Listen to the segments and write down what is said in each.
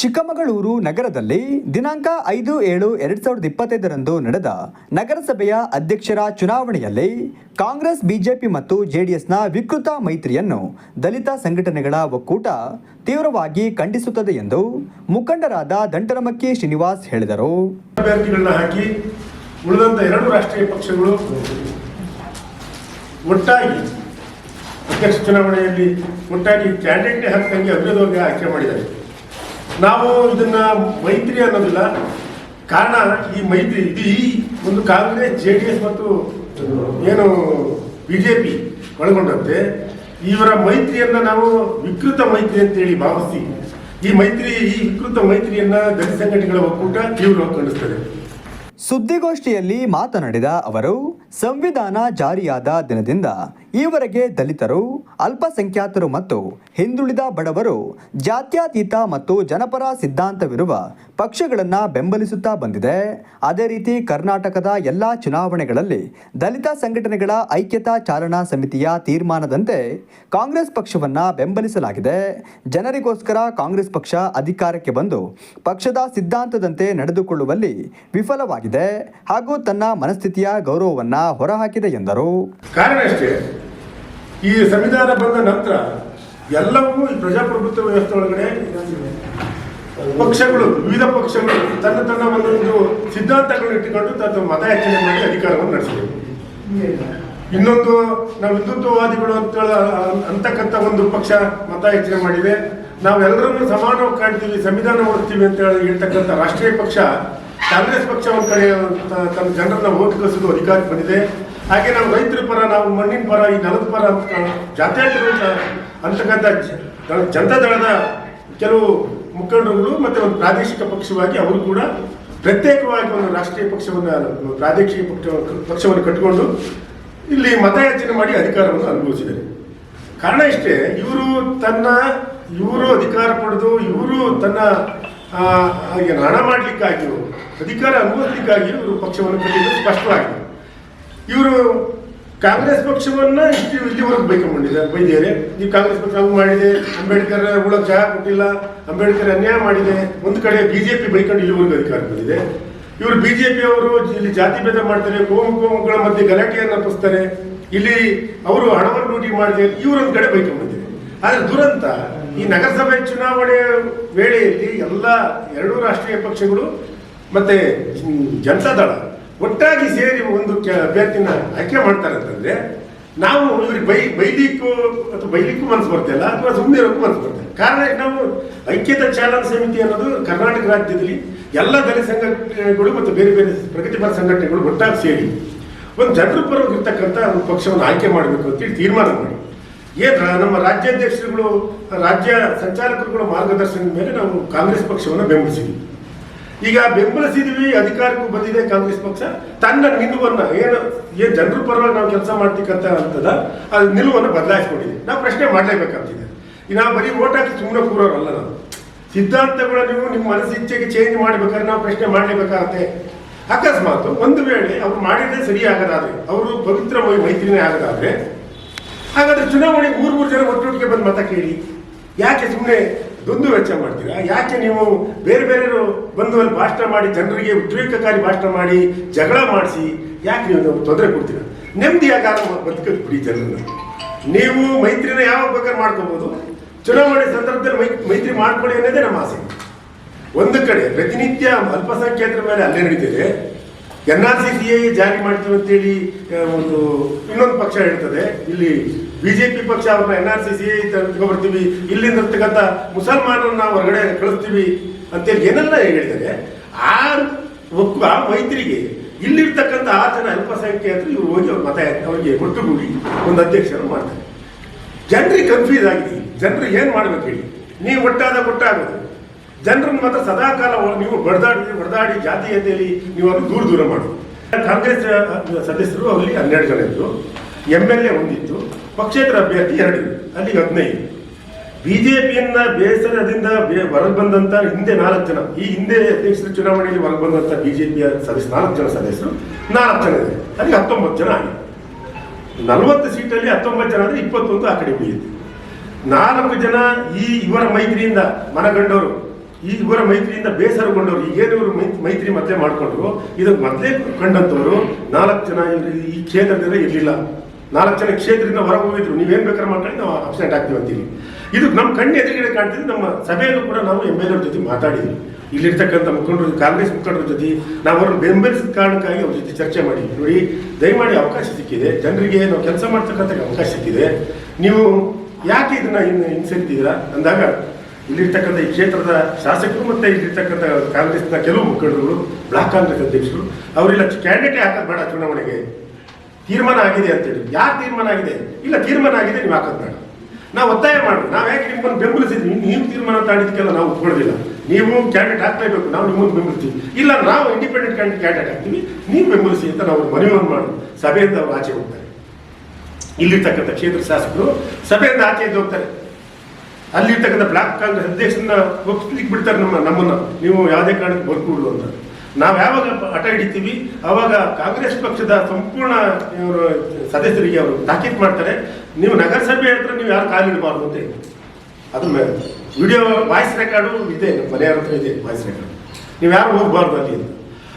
ಚಿಕ್ಕಮಗಳೂರು ನಗರದಲ್ಲಿ ದಿನಾಂಕ ಐದು ಏಳು ಎರಡು ಸಾವಿರದ ಇಪ್ಪತ್ತೈದರಂದು ನಡೆದ ನಗರಸಭೆಯ ಅಧ್ಯಕ್ಷರ ಚುನಾವಣೆಯಲ್ಲಿ ಕಾಂಗ್ರೆಸ್, ಬಿಜೆಪಿ ಮತ್ತು ಜೆಡಿಎಸ್ನ ವಿಕೃತ ಮೈತ್ರಿಯನ್ನು ದಲಿತ ಸಂಘಟನೆಗಳ ಒಕ್ಕೂಟ ತೀವ್ರವಾಗಿ ಖಂಡಿಸುತ್ತದೆ ಎಂದು ಮುಖಂಡರಾದ ದಂಟರಮಕ್ಕಿ ಶ್ರೀನಿವಾಸ್ ಹೇಳಿದರು. ಹಾಕಿ ಉಳಿದಂತ ಎರಡು ರಾಷ್ಟ್ರೀಯ ಪಕ್ಷಗಳು ಒಟ್ಟಾಗಿ ಅಧ್ಯಕ್ಷ ಚುನಾವಣೆಯಲ್ಲಿ ಒಟ್ಟಾಗಿ ಕ್ಯಾಂಡಿಡೇಟ್ ಹಾಕಂಗೆ ಅಭ್ಯರ್ಥಿಗಳಿಗೆ ಆಯ್ಕೆ ಮಾಡಿದ್ದಾರೆ. ನಾವು ಇದನ್ನ ಮೈತ್ರಿ ಅನ್ನೋದಿಲ್ಲ. ಕಾರಣ ಈ ಮೈತ್ರಿ, ಇದು ಒಂದು ಕಾಂಗ್ರೆಸ್ ಜೆ ಡಿ ಎಸ್ ಮತ್ತು ಏನು ಬಿಜೆಪಿ ಒಳಗೊಂಡಂತೆ. ಇವರ ಮೈತ್ರಿಯನ್ನ ನಾವು ವಿಕೃತ ಮೈತ್ರಿ ಅಂತೇಳಿ ಭಾವಿಸಿ ಈ ಮೈತ್ರಿ, ಈ ವಿಕೃತ ಮೈತ್ರಿಯನ್ನ ದಲಿತ ಸಂಘಟನೆಗಳ ಒಕ್ಕೂಟ ತೀವ್ರವಾಗಿ ಕಂಡಿಸ್ತದೆ ಸುದ್ದಿಗೋಷ್ಠಿಯಲ್ಲಿ ಮಾತನಾಡಿದ ಅವರು, ಸಂವಿಧಾನ ಜಾರಿಯಾದ ದಿನದಿಂದ ಈವರೆಗೆ ದಲಿತರು, ಅಲ್ಪಸಂಖ್ಯಾತರು ಮತ್ತು ಹಿಂದುಳಿದ ಬಡವರು, ಜಾತ್ಯತೀತ ಮತ್ತು ಜನಪರ ಸಿದ್ಧಾಂತವಿರುವ ಪಕ್ಷಗಳನ್ನು ಬೆಂಬಲಿಸುತ್ತಾ ಬಂದಿದೆ. ಅದೇ ರೀತಿ ಕರ್ನಾಟಕದ ಎಲ್ಲ ಚುನಾವಣೆಗಳಲ್ಲಿ ದಲಿತ ಸಂಘಟನೆಗಳ ಐಕ್ಯತಾ ಚಾಲನಾ ಸಮಿತಿಯ ತೀರ್ಮಾನದಂತೆ ಕಾಂಗ್ರೆಸ್ ಪಕ್ಷವನ್ನು ಬೆಂಬಲಿಸಲಾಗಿದೆ. ಜನರಿಗೋಸ್ಕರ ಕಾಂಗ್ರೆಸ್ ಪಕ್ಷ ಅಧಿಕಾರಕ್ಕೆ ಬಂದು ಪಕ್ಷದ ಸಿದ್ಧಾಂತದಂತೆ ನಡೆದುಕೊಳ್ಳುವಲ್ಲಿ ವಿಫಲವಾಗಿದೆ ಹಾಗೂ ತನ್ನ ಮನಸ್ಥಿತಿಯ ಗೌರವವನ್ನು ಹೊರಹಾಕಿದೆ ಎಂದರು. ಈ ಸಂವಿಧಾನ ಬಂದ ನಂತರ ಎಲ್ಲವೂ ಈ ಪ್ರಜಾಪ್ರಭುತ್ವ ವ್ಯವಸ್ಥೆ ಒಳಗಡೆ ಪಕ್ಷಗಳು, ವಿವಿಧ ಪಕ್ಷಗಳು ತನ್ನ ತನ್ನ ಒಂದೊಂದು ಸಿದ್ಧಾಂತಗಳನ್ನು ಇಟ್ಟುಕೊಂಡು ತನ್ನ ಮತಯಾಚನೆ ಮಾಡಿ ಅಧಿಕಾರವನ್ನು ನಡೆಸಿದೆ ಇನ್ನೊಂದು, ನಾವು ಹಿಂದುತ್ವವಾದಿಗಳು ಅಂತ ಅಂತಕ್ಕಂಥ ಒಂದು ಪಕ್ಷ ಮತ ಮತಯಾಚನೆ ಮಾಡಿದೆ. ನಾವೆಲ್ಲರನ್ನು ಸಮಾನವಾಗಿ ಕಾಣ್ತೀವಿ, ಸಂವಿಧಾನ ಓದ್ತೀವಿ ಅಂತ ಹೇಳಿ ಹೇಳ್ತಕ್ಕಂಥ ರಾಷ್ಟ್ರೀಯ ಪಕ್ಷ, ಕಾಂಗ್ರೆಸ್ ಪಕ್ಷ ಒಂದು ಕಡೆ ತನ್ನ ಜನರನ್ನ ಓಟ್ ಕಳಿಸಲು ಅಧಿಕಾರಕ್ಕೆ ಬಂದಿದೆ. ಹಾಗೆ ನಾವು ರೈತರ ಪರ, ನಾವು ಮಣ್ಣಿನ ಪರ, ಈ ನೆಲದ ಪರ ಅಂತ ಜಾತ್ಯತೀತರು ಅಂತ ಅಂತಕ್ಕಂಥ ಜನತಾ ದಳದ ಕೆಲವು ಮುಖಂಡರುಗಳು ಮತ್ತೆ ಒಂದು ಪ್ರಾದೇಶಿಕ ಪಕ್ಷವಾಗಿ ಅವರು ಕೂಡ ಪ್ರತ್ಯೇಕವಾಗಿ ಒಂದು ರಾಷ್ಟ್ರೀಯ ಪಕ್ಷವನ್ನು, ಪ್ರಾದೇಶಿಕ ಪಕ್ಷ, ಪಕ್ಷವನ್ನು ಕಟ್ಟಿಕೊಂಡು ಇಲ್ಲಿ ಮತಯಾಚನೆ ಮಾಡಿ ಅಧಿಕಾರವನ್ನು ಅನುಭವಿಸಿದ್ದಾರೆ. ಕಾರಣ ಇಷ್ಟೇ, ಇವರು ತನ್ನ, ಇವರು ಅಧಿಕಾರ ಪಡೆದು, ಇವರು ತನ್ನ ಹಣ ಮಾಡಲಿಕ್ಕಾಗಿಯೋ, ಅಧಿಕಾರ ಅನುಭವಿಸ್ಲಿಕ್ಕಾಗಿ ಇವರು ಪಕ್ಷವನ್ನು ಕಟ್ಟಿದ್ದು ಸ್ಪಷ್ಟವಾಗಿದೆ. ಇವರು ಕಾಂಗ್ರೆಸ್ ಪಕ್ಷವನ್ನ ಇಷ್ಟು ಇಲ್ಲಿವರೆಗೂ ಬೈಕೊಂಡಿದ್ದಾರೆ ಬೈದಿದ್ದಾರೆ. ನೀವು ಕಾಂಗ್ರೆಸ್ ಪಕ್ಷ ಹಂಗ್ ಮಾಡಿದೆ, ಅಂಬೇಡ್ಕರ್ ಉಳಕ್ ಜಾಗ ಕೊಟ್ಟಿಲ್ಲ, ಅಂಬೇಡ್ಕರ್ ಅನ್ಯಾಯ ಮಾಡಿದೆ, ಒಂದು ಕಡೆ ಬಿಜೆಪಿ ಬೈಕೊಂಡು ಇಲ್ಲಿವರೆಗೂ ಅಧಿಕಾರ ಬಂದಿದೆ. ಇವರು ಬಿಜೆಪಿ ಅವರು ಇಲ್ಲಿ ಜಾತಿ ಭೇದ ಮಾಡ್ತಾರೆ, ಕೋಮು ಕೋಮುಗಳ ಮಧ್ಯೆ ಗಲಾಟೆಯನ್ನು ತಪ್ಪಿಸ್ತಾರೆ. ಇಲ್ಲಿ ಅವರು ಹಣವನ್ನು ಲೂಟಿ ಮಾಡಿದೆ, ಇವರೊಂದು ಕಡೆ ಬೈಕೊಂಡ್ ಆದ್ರೆ ದುರಂತ, ಈ ನಗರಸಭೆ ಚುನಾವಣೆ ವೇಳೆಯಲ್ಲಿ ಎಲ್ಲ ಎರಡೂ ರಾಷ್ಟ್ರೀಯ ಪಕ್ಷಗಳು ಮತ್ತೆ ಜನತಾದಳ ಜನತಾ ದಳ ಒಟ್ಟಾಗಿ ಸೇರಿ ಒಂದು ಅಭ್ಯರ್ಥಿನ ಆಯ್ಕೆ ಮಾಡ್ತಾರೆ ಅಂತಂದ್ರೆ, ನಾವು ಇವ್ರಿಗೆ ಬೈ, ಬೈಲಿಕ್ಕೂ ಅಥವಾ ಬೈಲಿಕ್ಕೂ ಮನಸ್ಸು ಬರ್ತಿಲ್ಲ ಅಥವಾ ಸುಮ್ಮನೆ ಇರೋಕ್ಕೂ ಮನಸ್ಸು ಬರ್ತಿಲ್ಲ ಕಾರಣ ನಾವು ಐಕ್ಯತಾ ಚಾಲನಾ ಸಮಿತಿ ಅನ್ನೋದು ಕರ್ನಾಟಕ ರಾಜ್ಯದಲ್ಲಿ ಎಲ್ಲ ದಲಿತ ಸಂಘಟನೆಗಳು ಮತ್ತು ಬೇರೆ ಬೇರೆ ಪ್ರಗತಿಪರ ಸಂಘಟನೆಗಳು ಒಟ್ಟಾಗಿ ಸೇರಿ ಒಂದು ಜನರ ಪರವಾಗಿರ್ತಕ್ಕಂಥ ಒಂದು ಪಕ್ಷವನ್ನು ಆಯ್ಕೆ ಮಾಡಬೇಕು ಅಂತೇಳಿ ತೀರ್ಮಾನ ಮಾಡಿ. ಏನ್ ನಮ್ಮ ರಾಜ್ಯಾಧ್ಯಕ್ಷರುಗಳು, ರಾಜ್ಯ ಸಂಚಾಲಕರುಗಳ ಮಾರ್ಗದರ್ಶನದ ಮೇಲೆ ನಾವು ಕಾಂಗ್ರೆಸ್ ಪಕ್ಷವನ್ನು ಬೆಂಬಲಿಸಿದ್ವಿ. ಈಗ ಬೆಂಬಲಿಸಿದ್ವಿ, ಅಧಿಕಾರಕ್ಕೂ ಬಂದಿದೆ ಕಾಂಗ್ರೆಸ್ ಪಕ್ಷ. ತನ್ನ ನಿಲುವನ್ನ, ಏನು, ಏನ್ ಜನರ ಪರವಾಗಿ ನಾವು ಕೆಲಸ ಮಾಡ್ತಿಕ್ಕಂತ ಅಂತದ, ಅದು ನಿಲುವನ್ನು ಬದಲಾಯಿಸ್ಕೊಂಡಿದೆ. ನಾವು ಪ್ರಶ್ನೆ ಮಾಡಲೇಬೇಕಂತಿದೆ. ಈಗ ನಾವು ಬರೀ ಓಟ್ ಹಾಕಿ ಸುಮ್ಮನೆ ಕೂರೋರಲ್ಲ ನಾವು. ಸಿದ್ಧಾಂತಗಳ ನೀವು ನಿಮ್ಮ ಮನಸ್ಸಿಚ್ಛೆಗೆ ಚೇಂಜ್ ಮಾಡ್ಬೇಕಾದ್ರೆ ನಾವು ಪ್ರಶ್ನೆ ಮಾಡಲೇಬೇಕಾಗತ್ತೆ. ಅಕಸ್ಮಾತ್ ಒಂದು ವೇಳೆ ಅವ್ರು ಮಾಡಿದ್ರೆ ಸರಿ ಆಗದಾದ್ರೆ, ಅವರು ಪವಿತ್ರ ಮೈತ್ರಿನೇ ಆಗದಾದ್ರೆ, ಹಾಗಾದ್ರೆ ಚುನಾವಣೆ ಮೂರು ಮೂರು ಜನ ಒಟ್ಟೊಟ್ಟಿಗೆ ಬಂದು ಮತ ಕೇಳಿ. ಯಾಕೆ ಸುಮ್ಮನೆ ದುಂದು ವೆಚ್ಚ ಮಾಡ್ತೀರಾ? ಯಾಕೆ ನೀವು ಬೇರೆ ಬೇರೆಯವರು ಬಂದು ಅಲ್ಲಿ ಭಾಷಣ ಮಾಡಿ, ಜನರಿಗೆ ಉದ್ರೇಕಕಾರಿ ಭಾಷಣ ಮಾಡಿ ಜಗಳ ಮಾಡಿಸಿ, ಯಾಕೆ ನೀವು ತೊಂದರೆ ಕೊಡ್ತೀರಾ? ನೆಮ್ಮದಿಯಾಗ ಬದುಕಕ್ಕೆ ಬಿಡಿ ಜನರನ್ನ. ನೀವು ಮೈತ್ರಿನ ಯಾವಾಗ ಬೇಕಾದ್ರೆ ಮಾಡ್ಕೋಬಹುದು ಚುನಾವಣೆ ಸಂದರ್ಭದಲ್ಲಿ ಮೈ, ಮೈತ್ರಿ ಮಾಡ್ಕೊಳ್ಳಿ ಅನ್ನೋದೇ ನಮ್ಮ ಆಸೆ. ಒಂದು ಕಡೆ ಪ್ರತಿನಿತ್ಯ ಅಲ್ಪಸಂಖ್ಯಾತರ ಮೇಲೆ ಅಲ್ಲೇ ನಡೀತಿದೆ. N R C C A ಜಾರಿ ಮಾಡ್ತೀವಿ ಅಂತೇಳಿ ಒಂದು ಇನ್ನೊಂದು ಪಕ್ಷ ಹೇಳ್ತದೆ. ಇಲ್ಲಿ ಬಿಜೆಪಿ ಪಕ್ಷ ಅವ್ರನ್ನ ಎನ್ ಆರ್ ಸಿ ಸಿ ತಗೊಬರ್ತೀವಿ ಇಲ್ಲಿಂದ ಇರ್ತಕ್ಕಂಥ ಮುಸಲ್ಮಾನರನ್ನ ಹೊರಗಡೆ ಕಳಿಸ್ತೀವಿ ಅಂತೇಳಿ ಏನೆಲ್ಲ ಹೇಳಿದ್ದಾರೆ, ಆ ಒಬ್ಬ ಮೈತ್ರಿಗೆ ಇಲ್ಲಿರ್ತಕ್ಕಂಥ ಆ ಜನ ಅಲ್ಪಸಂಖ್ಯಾತರು ಇವ್ರು ಹೋಗಿ ಅವ್ರ ಮತ ಅವರಿಗೆ ಒಟ್ಟುಗೂಡಿ ಒಂದು ಅಧ್ಯಕ್ಷರು ಮಾಡ್ತಾರೆ. ಜನರಿಗೆ ಕನ್ಫ್ಯೂಸ್ ಆಗಿದೆ. ಜನರು ಏನು ಮಾಡ್ಬೇಕು ಹೇಳಿ? ನೀವು ಒಟ್ಟಾದ ಒಟ್ಟಾಗೋದು ಜನರನ್ನ ಮಾತ್ರ ಸದಾಕಾಲ ನೀವು ಬಡದಾಡಿ ಬಡದಾಡಿ ಜಾತೀಯತೆಯಲ್ಲಿ ನೀವು ಅದು ದೂರ ದೂರ ಮಾಡೋದು. ಕಾಂಗ್ರೆಸ್ ಸದಸ್ಯರು ಅಲ್ಲಿ ಹನ್ನೆರಡು ಜನ ಇದ್ರು. ಎಂ ಎಲ್ ಎ ಒಂದಿತ್ತು. ಪಕ್ಷೇತರ ಅಭ್ಯರ್ಥಿ ಎರಡು ಅಲ್ಲಿ ಅಲ್ಲಿಗೆ ಹದಿನೈದು. ಬಿಜೆಪಿಯನ್ನ ಬೇಸರದಿಂದ ಹೊರಗೆ ಬಂದಂತ ಹಿಂದೆ ನಾಲ್ಕು ಜನ. ಈ ಹಿಂದೆ ಅಧ್ಯಕ್ಷರ ಚುನಾವಣೆಯಲ್ಲಿ ಹೊರಗೆ ಬಂದಂತ ಬಿಜೆಪಿಯ ಸದಸ್ಯ ನಾಲ್ಕು ಜನ ಸದಸ್ಯರು, ನಾಲ್ಕು ಜನ ಇದೆ ಅಲ್ಲಿ ಹತ್ತೊಂಬತ್ತು ಜನ ಆಗಿದೆ. ನಲವತ್ತು ಸೀಟಲ್ಲಿ ಹತ್ತೊಂಬತ್ತು ಜನ ಅಂದ್ರೆ ಇಪ್ಪತ್ತೊಂದು ಆ ಕಡೆ ಉಳಿಯುತ್ತೆ ನಾಲ್ಕು ಜನ ಈ ಇವರ ಮೈತ್ರಿಯಿಂದ ಮನಗಂಡವರು, ಈ ಇವರ ಮೈತ್ರಿಯಿಂದ ಬೇಸರಗೊಂಡವರು ಈಗೇನು ಇವರು ಮೈತ್ರಿ ಮತ್ತೆ ಮಾಡ್ಕೊಂಡ್ರು ಇದಕ್ಕೆ ಮೊದಲೇ ಕಂಡಂತವರು ನಾಲ್ಕು ಜನ ಈ ಕ್ಷೇತ್ರದಿಂದ ಇರಲಿಲ್ಲ. ನಾಲ್ಕು ಜನ ಕ್ಷೇತ್ರದಿಂದ ಹೊರ ಹೋಗಿದ್ರು ನೀವೇನ್ ಬೇಕಾದ್ರೆ ಮಾತಾಡಿ ನಾವು ಅಬ್ಸೆಂಟ್ ಆಗ್ತೀವಿ ಅಂತೀವಿ. ಇದು ನಮ್ಮ ಕಣ್ಣು ಎದುರುಗಡೆ ಕಾಣ್ತಿದ್ದು ನಮ್ಮ ಸಭೆಯಲ್ಲೂ ಕೂಡ ನಾವು ಎಂ ಎಲ್ ಜೊತೆ ಮಾತಾಡಿದ್ವಿ. ಇಲ್ಲಿರ್ತಕ್ಕಂಥ ಮುಖಂಡರು, ಕಾಂಗ್ರೆಸ್ ಮುಖಂಡರ ಜೊತೆ ನಾವು ಅವ್ರನ್ನ ಬೆಂಬಲಿಸಿದ ಕಾರಣಕ್ಕಾಗಿ ಅವ್ರ ಜೊತೆ ಚರ್ಚೆ ಮಾಡಿ ನೋಡಿ, ದಯಮಾಡಿ ಅವಕಾಶ ಸಿಕ್ಕಿದೆ. ಜನರಿಗೆ ನಾವು ಕೆಲಸ ಮಾಡ್ತಕ್ಕಂಥ ಅವಕಾಶ ಸಿಕ್ಕಿದೆ. ನೀವು ಯಾಕೆ ಇದನ್ನ ಇನ್ನು ಹಿಂಸರಿದ್ದೀರಾ? ಅಂದಾಗ, ಇಲ್ಲಿರ್ತಕ್ಕಂಥ ಈ ಕ್ಷೇತ್ರದ ಶಾಸಕರು ಮತ್ತೆ ಇಲ್ಲಿರ್ತಕ್ಕಂಥ ಕಾಂಗ್ರೆಸ್ನ ಕೆಲವು ಮುಖಂಡರುಗಳು, ಬ್ಲಾಕ್ ಕಾಂಗ್ರೆಸ್ ಅಧ್ಯಕ್ಷರು, ಅವರೆಲ್ಲ ಕ್ಯಾಂಡಿಡೇಟ್ ಹಾಕೋದು ಬೇಡ ಚುನಾವಣೆಗೆ. ತೀರ್ಮಾನ ಆಗಿದೆ ಅಂತೇಳಿ ಯಾರು ತೀರ್ಮಾನ ಆಗಿದೆ? ಇಲ್ಲ, ತೀರ್ಮಾನ ಆಗಿದೆ ನೀವು ಹಾಕೋದು ಬೇಡ ನಾವು ಒತ್ತಾಯ ಮಾಡಿ ನಾವು ಯಾಕೆ ನಿಮ್ಮನ್ನು ಬೆಂಬಲಿಸಿದ್ವಿ? ನೀವು ತೀರ್ಮಾನ ತಾಡಿದಕ್ಕೆಲ್ಲ ನಾವು ಒಪ್ಕೊಳ್ಳೋದಿಲ್ಲ. ನೀವು ಕ್ಯಾಂಡಿಡೇಟ್ ಹಾಕ್ಲೇಬೇಕು ನಾವು ನಿಮ್ಮನ್ನು ಬೆಂಬಲಿಸ್ತೀವಿ. ಇಲ್ಲ, ನಾವು ಇಂಡಿಪೆಂಡೆಂಟ್ ಕ್ಯಾಂಡಿಡೇಟ್ ಹಾಕ್ತೀವಿ ನೀವು ಬೆಂಬಲಿಸಿ ಅಂತ ನಾವು ಮನವಿಯನ್ನು ಮಾಡಿ ಸಭೆಯಿಂದ ಅವರು ಆಚೆ ಹೋಗ್ತಾರೆ. ಇಲ್ಲಿರ್ತಕ್ಕಂಥ ಕ್ಷೇತ್ರ ಶಾಸಕರು ಸಭೆಯಿಂದ ಆಚೆ ಎದ್ದು ಹೋಗ್ತಾರೆ. ಅಲ್ಲಿರ್ತಕ್ಕಂಥ ಬ್ಲಾಕ್ ಕಾಂಗ್ರೆಸ್ ಅಧ್ಯಕ್ಷರನ್ನ ಒಪ್ಪಿಸ್ಲಿಕ್ಕೆ ಬಿಡ್ತಾರೆ ನಮ್ಮ ನಮ್ಮನ್ನು. ನೀವು ಯಾವುದೇ ಕಾರಣಕ್ಕೆ ಬರ್ಕೊಡ್ಲು ಅಂತ. ನಾವು ಯಾವಾಗ ಹಠ ಹಿಡಿತೀವಿ, ಅವಾಗ ಕಾಂಗ್ರೆಸ್ ಪಕ್ಷದ ಸಂಪೂರ್ಣ ಇವರು ಸದಸ್ಯರಿಗೆ ಅವರು ತಾಕೀತು ಮಾಡ್ತಾರೆ. ನೀವು ನಗರಸಭೆ ಹತ್ರ ನೀವು ಯಾರು ಕಾಲಿಡಬಾರ್ದು ಅಂತ ಅದು ವಿಡಿಯೋ ವಾಯ್ಸ್ ರೆಕಾರ್ಡು ಇದೆ ಮನೆಯವ್ರ ಹತ್ರ ಇದೆ ವಾಯ್ಸ್ ರೆಕಾರ್ಡ್. ನೀವು ಯಾರು ಹೋಗಬಾರ್ದು ಅಲ್ಲಿ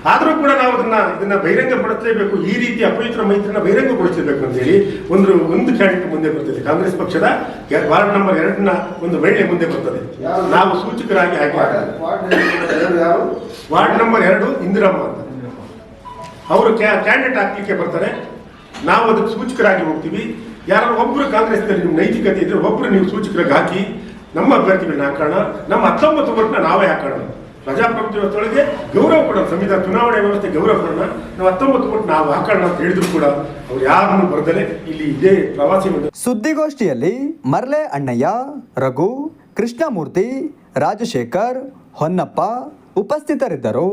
ಆದರೂ ಕೂಡ ನಾವು ಅದನ್ನ ಇದನ್ನ ಬಹಿರಂಗಪಡಿಸಲೇಬೇಕು. ಈ ರೀತಿ ಅಪವಿತ್ರ ಮೈತ್ರಿನ ಬಹಿರಂಗಗೊಳಿಸಬೇಕು ಅಂತ ಹೇಳಿ ಒಂದು ಒಂದು ಕ್ಯಾಂಡಿಡೇಟ್ ಮುಂದೆ ಬರ್ತದೆ. ಕಾಂಗ್ರೆಸ್ ಪಕ್ಷದ ವಾರ್ಡ್ ನಂಬರ್ ಎರಡನ್ನ ಒಂದು ಮಹಿಳೆ ಮುಂದೆ ಬರ್ತದೆ. ನಾವು ಸೂಚಕರಾಗಿ ಆಯ್ಕೆ. ವಾರ್ಡ್ ನಂಬರ್ ಎರಡು ಇಂದಿರಮ್ಮ ಅಂತ. ಅವರು ಕ್ಯಾಂಡಿಡೇಟ್ ಹಾಕ್ಲಿಕ್ಕೆ ಬರ್ತಾರೆ. ನಾವು ಅದಕ್ಕೆ ಸೂಚಕರಾಗಿ ಹೋಗ್ತೀವಿ. ಯಾರು ಒಬ್ಬರು ಕಾಂಗ್ರೆಸ್ನಲ್ಲಿ ನಿಮ್ಮ ನೈತಿಕತೆ ಇದ್ರೆ ಒಬ್ಬರು ನೀವು ಸೂಚಕರಾಗಿ ಹಾಕಿ ನಮ್ಮ ಅಭ್ಯರ್ಥಿಗಳನ್ನ ಹಾಕೋಣ. ನಮ್ಮ ಹತ್ತೊಂಬತ್ತು ವರ್ಷನ ನಾವೇ ಹಾಕೋಣ. ಪ್ರಜಾಪ್ರಭುತ್ವ ವ್ಯವಸ್ಥೆಯೊಳಗೆ ಗೌರವ ಕೊಡೋಣ ಸಂವಿಧಾನ, ಚುನಾವಣೆ ವ್ಯವಸ್ಥೆ ಗೌರವ ಕೊಡೋಣ. ನಾವು ಹತ್ತೊಂಬತ್ತು ಕೊಟ್ಟು ನಾವು ಹಾಕೋಣ ಅಂತ ಹೇಳಿದ್ರು ಕೂಡ ಅವ್ರು ಯಾರನ್ನು ಬರ್ದಲೆ ಇಲ್ಲಿ ಇದೇ ಪ್ರವಾಸಿ ಸುದ್ದಿಗೋಷ್ಠಿಯಲ್ಲಿ ಮರ್ಲೆ ಅಣ್ಣಯ್ಯ, ರಘು, ಕೃಷ್ಣಮೂರ್ತಿ, ರಾಜಶೇಖರ್, ಹೊನ್ನಪ್ಪ ಉಪಸ್ಥಿತರಿದ್ದರು.